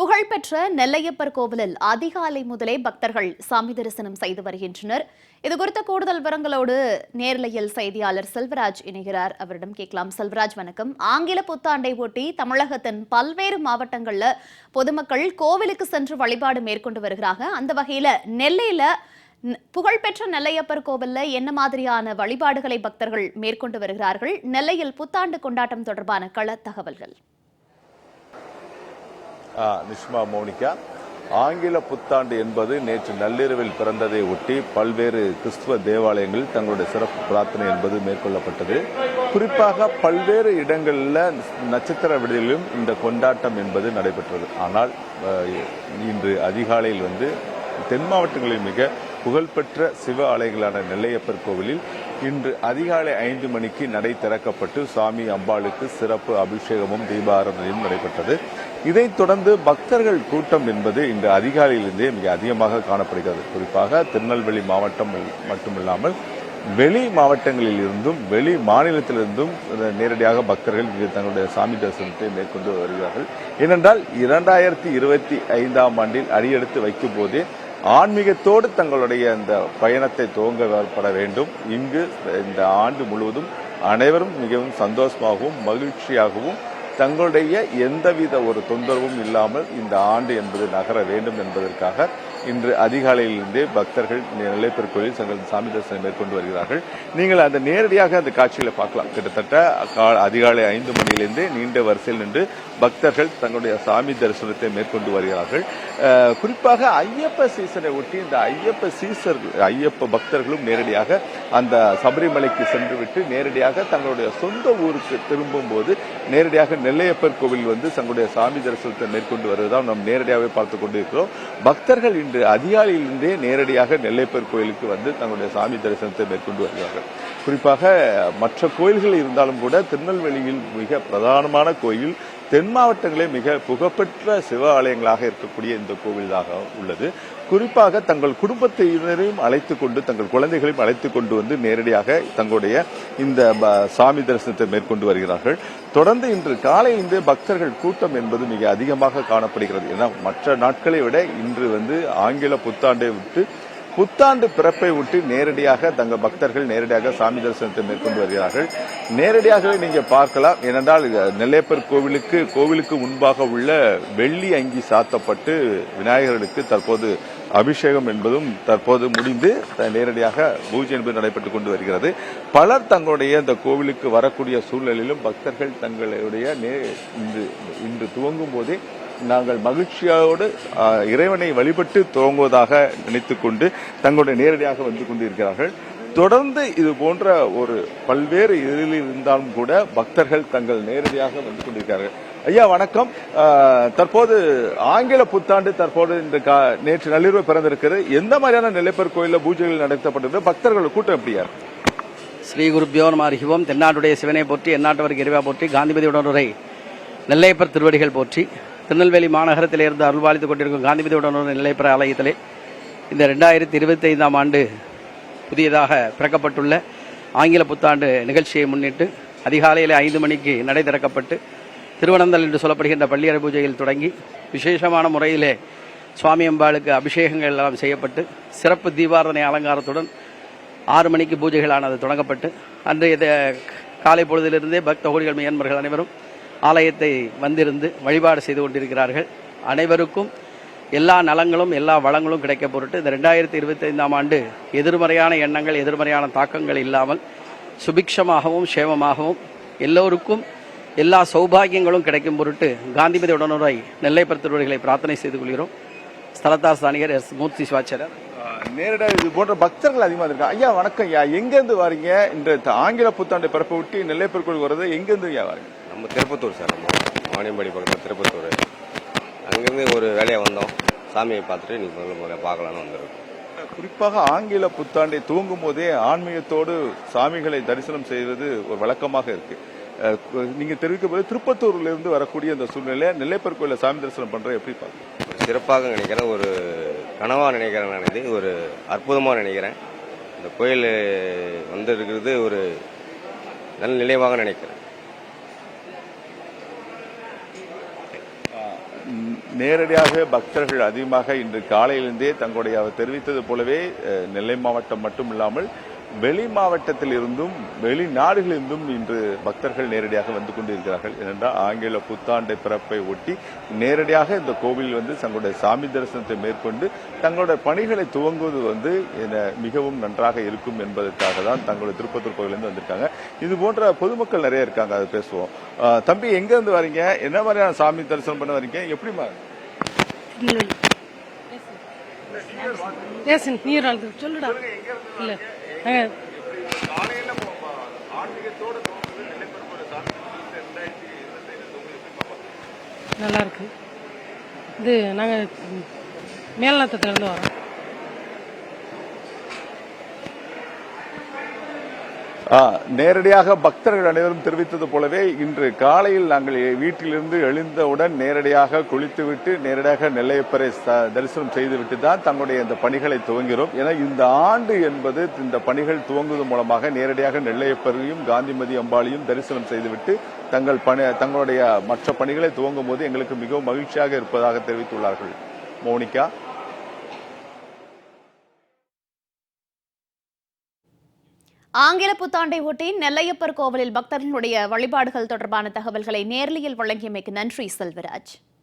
புகழ்பெற்ற நெல்லையப்பர் கோவிலில் அதிகாலை முதலே பக்தர்கள் சாமி தரிசனம் செய்து வருகின்றனர். இது குறித்த கூடுதல் விவரங்களோடு நேர்லையில் செய்தியாளர் செல்வராஜ் இணைகிறார். அவரிடம் கேட்கலாம். செல்வராஜ் வணக்கம். ஆங்கில புத்தாண்டை ஒட்டி தமிழகத்தின் பல்வேறு மாவட்டங்களில் பொதுமக்கள் கோவிலுக்கு சென்று வழிபாடு மேற்கொண்டு வருகிறாங்க. அந்த வகையில் நெல்லையில் புகழ்பெற்ற நெல்லையப்பர் கோவிலில் என்ன மாதிரியான வழிபாடுகளை பக்தர்கள் மேற்கொண்டு வருகிறார்கள்? நெல்லையில் புத்தாண்டு கொண்டாட்டம் தொடர்பான கள தகவல்கள். நிஷ்மா மோனிகா. ஆங்கில புத்தாண்டு என்பது நேற்று நள்ளிரவில் பிறந்ததை ஒட்டி பல்வேறு கிறிஸ்துவ தேவாலயங்களில் தங்களுடைய சிறப்பு பிரார்த்தனை என்பது மேற்கொள்ளப்பட்டது. குறிப்பாக பல்வேறு இடங்களில் நட்சத்திர விடுதலிலும் இந்த கொண்டாட்டம் என்பது நடைபெற்றது. ஆனால் இன்று அதிகாலையில் வந்து தென் மாவட்டங்களில் மிக புகழ்பெற்ற சிவ ஆலயங்களான நெல்லையப்பர் கோவிலில் இன்று அதிகாலை ஐந்து மணிக்கு நடை திறக்கப்பட்டு சுவாமி அம்பாளுக்கு சிறப்பு அபிஷேகமும் தீபாராதனையும் நடைபெற்றது. இதைத் தொடர்ந்து பக்தர்கள் கூட்டம் என்பது இன்று அதிகாலையிலிருந்தே மிக அதிகமாக காணப்படுகிறது. குறிப்பாக திருநெல்வேலி மாவட்டம் மட்டுமில்லாமல் வெளி மாவட்டங்களில் இருந்தும் வெளி மாநிலத்திலிருந்தும் நேரடியாக பக்தர்கள் இங்கு தங்களுடைய சாமி தரிசனத்தை மேற்கொண்டு வருகிறார்கள். ஏனென்றால் இரண்டாயிரத்தி இருபத்தி ஐந்தாம் ஆண்டில் அடியெடுத்து வைக்கும் போதே ஆன்மீகத்தோடு தங்களுடைய இந்த பயணத்தை துவங்கப்பட வேண்டும். இங்கு இந்த ஆண்டு முழுவதும் அனைவரும் மிகவும் சந்தோஷமாகவும் மகிழ்ச்சியாகவும் தங்களுடைய எந்தவித ஒரு தொந்தரவும் இல்லாமல் இந்த ஆண்டு என்பது நகர வேண்டும் என்பதற்காக இன்று அதிகாலையிலிருந்தே பக்தர்கள் நெல்லைப்பர் கோயில் தங்கள் சாமி தரிசனம் மேற்கொண்டு வருகிறார்கள். நீங்கள் அந்த நேரடியாக அந்த காட்சியில் பார்க்கலாம். கிட்டத்தட்ட அதிகாலை ஐந்து மணியிலிருந்தே நீண்ட வரிசையில் நின்று பக்தர்கள் தங்களுடைய சாமி தரிசனத்தை மேற்கொண்டு வருகிறார்கள். குறிப்பாக ஐயப்ப சீசனை ஒட்டி இந்த ஐயப்ப சீசர் ஐயப்ப பக்தர்களும் நேரடியாக அந்த சபரிமலைக்கு சென்று விட்டு நேரடியாக தங்களுடைய சொந்த ஊருக்கு திரும்பும் போது நேரடியாக நெல்லையப்பர் கோவில் வந்து தங்களுடைய சாமி தரிசனத்தை மேற்கொண்டு வருவதால் நாம் நேரடியாகவே பார்த்து கொண்டிருக்கிறோம். பக்தர்கள் இன்று அதிகாலையிலிருந்தே நேரடியாக நெல்லைப்பர் கோயிலுக்கு வந்து தங்களுடைய சாமி தரிசனத்தை மேற்கொண்டு வருகிறார்கள் குறிப்பாக மற்ற கோயில்கள் இருந்தாலும் கூட திருநெல்வேலியில் மிக பிரதானமான கோயில் தென் மாவட்டங்களே மிக புகழ்பெற்ற சிவ ஆலயங்களாக இருக்கக்கூடிய இந்த கோவிலாக உள்ளது. குறிப்பாக தங்கள் குடும்பத்தினரையும் அழைத்துக் கொண்டு தங்கள் குழந்தைகளையும் அழைத்துக் கொண்டு வந்து நேரடியாக தங்களுடைய இந்த சாமி தரிசனத்தை மேற்கொண்டு வருகிறார்கள். தொடர்ந்து இன்று காலையிலிருந்து பக்தர்கள் கூட்டம் என்பது மிக அதிகமாக காணப்படுகிறது. ஏன்னா மற்ற நாட்களை விட இன்று வந்து ஆங்கில புத்தாண்டை விட்டு புத்தாண்டு பிறப்பை விட்டு நேரடியாக தங்கள் பக்தர்கள் நேரடியாக சாமி தரிசனத்தை மேற்கொண்டு வருகிறார்கள். நேரடியாகவே நீங்க பார்க்கலாம். ஏனென்றால் இது நெல்லையப்பர் கோவிலுக்கு கோவிலுக்கு முன்பாக உள்ள வெள்ளி அங்கி சாத்தப்பட்டு விநாயகருக்கு தற்போது அபிஷேகம் என்பதும் தற்போது முடிந்து த- நேரடியாக பூஜை என்பது நடைபெற்றுக் கொண்டு வருகிறது. பலர் தங்களுடைய இந்த கோவிலுக்கு வரக்கூடிய சூழ்நிலையிலும் பக்தர்கள் தங்களுடைய இன்று இன்று துவங்கும் போதே நாங்கள் மகிழ்ச்சியோடு இறைவனை வழிபட்டு துவங்குவதாக நினைத்துக் கொண்டு தங்களுடைய நேரடியாக வந்து கொண்டிருக்கிறார்கள். தொடர்ந்து இது போன்ற ஒரு பல்வேறு இதில் இருந்தாலும் கூட பக்தர்கள் தங்கள் நேரடியாக வந்து கொண்டிருக்கிறார்கள். ஐயா வணக்கம். தற்போது ஆங்கில புத்தாண்டு தற்போது இந்த நேற்று நள்ளிரவு பிறந்திருக்கிறது. எந்த மாதிரியான நிலைப்பர் கோயிலில் பூஜைகள் நடத்தப்பட்டது பக்தர்கள் கூட்டம் எப்படியா ஸ்ரீ குரு நம ஹரிவோம் தென்னாட்டுடைய சிவனை போற்றி எந்நாட்டவருக்கு இறைவா போற்றி காந்திமதி உரை நெல்லையப்பர் திருவடிகள் போற்றி. திருநெல்வேலி மாநகரத்தில் இருந்து அருள்வாளித்துக் கொண்டிருக்கும் காந்திமதி உடனுரை நிலைப்பெற ஆலயத்திலே இந்த ரெண்டாயிரத்தி இருபத்தி ஐந்தாம் ஆண்டு புதியதாக பிறக்கப்பட்டுள்ள ஆங்கில புத்தாண்டு நிகழ்ச்சியை முன்னிட்டு அதிகாலையில் ஐந்து மணிக்கு நடை திறக்கப்பட்டு திருவனந்தல் என்று சொல்லப்படுகின்ற பள்ளியறை பூஜையில் தொடங்கி விசேஷமான முறையிலே சுவாமி அம்பாளுக்கு அபிஷேகங்கள் எல்லாம் செய்யப்பட்டு சிறப்பு தீபாரதனை அலங்காரத்துடன் ஆறு மணிக்கு பூஜைகளானது தொடங்கப்பட்டு அன்றைய காலை பொழுதிலிருந்தே பக்த கோடிகள் மையன்பர்கள் அனைவரும் ஆலயத்தை வந்திருந்து வழிபாடு செய்து கொண்டிருக்கிறார்கள். அனைவருக்கும் எல்லா நலங்களும் எல்லா வளங்களும் கிடைக்க பொருட்டு இந்த ரெண்டாயிரத்தி இருபத்தி ஐந்தாம் ஆண்டு எதிர்மறையான எண்ணங்கள் எதிர்மறையான தாக்கங்கள் இல்லாமல் சுபிக்ஷமாகவும் சேமமாகவும் எல்லோருக்கும் எல்லா சௌபாகியங்களும் கிடைக்கும் பொருட்டு காந்திமதி உடனுரை நெல்லை திருவடிகளை பிரார்த்தனை செய்து கொள்கிறோம். ஸ்தலத்தார் ஸ்தானிகர் எஸ் மூர்த்தி சிவாச்சாரியர். நேரடியாக இது போன்ற பக்தர்கள் அதிகமாக இருக்காங்க ஐயா வணக்கம் ஐயா. எங்கேருந்து வரீங்க? இந்த ஆங்கில புத்தாண்டை பிறப்பை விட்டு நெல்லைப்பர் கோயில் வர்றது எங்கேருந்து ஐயா வரீங்க? நம்ம திருப்பத்தூர் சார் நம்ம வாணியம்பாடி பக்கத்தில் திருப்பத்தூர். அங்கேருந்து ஒரு வேலையை வந்தோம். சாமியை பார்த்துட்டு இன்னைக்கு முதல்ல முறையாக பார்க்கலான்னு வந்திருக்கோம். குறிப்பாக ஆங்கில புத்தாண்டை துவங்கும் போதே ஆன்மீகத்தோடு சாமிகளை தரிசனம் செய்வது ஒரு வழக்கமாக இருக்கு. நீங்க தெரிவிக்கும் போது திருப்பத்தூர்ல இருந்து வரக்கூடிய அந்த சூழ்நிலை நெல்லைப்பர் கோயில சாமி தரிசனம் பண்ற எப்படி பாருங்க ஒரு சிறப்பாக நினைக்கிறேன். ஒரு கனவாக நினைக்கிறேன் நான் இது. ஒரு அற்புதமாக நினைக்கிறேன். இந்த கோயில் வந்து இருக்கிறது ஒரு நல்ல நினைவாக நினைக்கிறேன். நேரடியாக பக்தர்கள் அதிகமாக இன்று காலையிலிருந்தே தங்களுடைய அவர் தெரிவித்தது போலவே நெல்லை மாவட்டம் மட்டும் இல்லாமல் வெளி மாவட்டத்தில் இருந்தும் வெளிநாடுகளிலிருந்தும் இன்று பக்தர்கள் நேரடியாக வந்து கொண்டிருக்கிறார்கள். ஏனென்றால் ஆங்கில புத்தாண்டை பிறப்பை ஒட்டி நேரடியாக இந்த கோவிலில் வந்து தங்களுடைய சாமி தரிசனத்தை மேற்கொண்டு தங்களுடைய பணிகளை துவங்குவது வந்து மிகவும் நன்றாக இருக்கும் என்பதற்காக தான் தங்களுடைய திருப்பத்தூர் கோவிலிருந்து வந்திருக்காங்க. இது போன்ற பொதுமக்கள் நிறைய இருக்காங்க அதை பேசுவோம். தம்பி எங்க இருந்து வரீங்க? என்ன மாதிரியான சாமி தரிசனம் பண்ண வரீங்க? எப்படிமா சொல்லுடா. இல்ல. நாங்க நல்லா இருக்கு. இது நாங்கள் மேல்நாத்தத்துலேருந்து வரோம். நேரடியாக பக்தர்கள் அனைவரும் தெரிவித்தது போலவே இன்று காலையில் நாங்கள் வீட்டிலிருந்து எழுந்தவுடன் நேரடியாக குளித்துவிட்டு நேரடியாக நெல்லையப்பரை தரிசனம் செய்துவிட்டு தான் தங்களுடைய இந்த பணிகளை துவங்கிறோம் என இந்த ஆண்டு என்பது இந்த பணிகள் துவங்குவது மூலமாக நேரடியாக நெல்லையப்பரையும் காந்திமதி அம்பாளையும் தரிசனம் செய்துவிட்டு தங்கள் பணி தங்களுடைய மற்ற பணிகளை துவங்கும் போது எங்களுக்கு மிகவும் மகிழ்ச்சியாக இருப்பதாக தெரிவித்துள்ளார்கள். மோனிகா ஆங்கில புத்தாண்டை ஒட்டி நெல்லையப்பர் கோவிலில் பக்தர்களுடைய வழிபாடுகள் தொடர்பான தகவல்களை நேர்லையில் வழங்கியமைக்கு நன்றி செல்வராஜ்.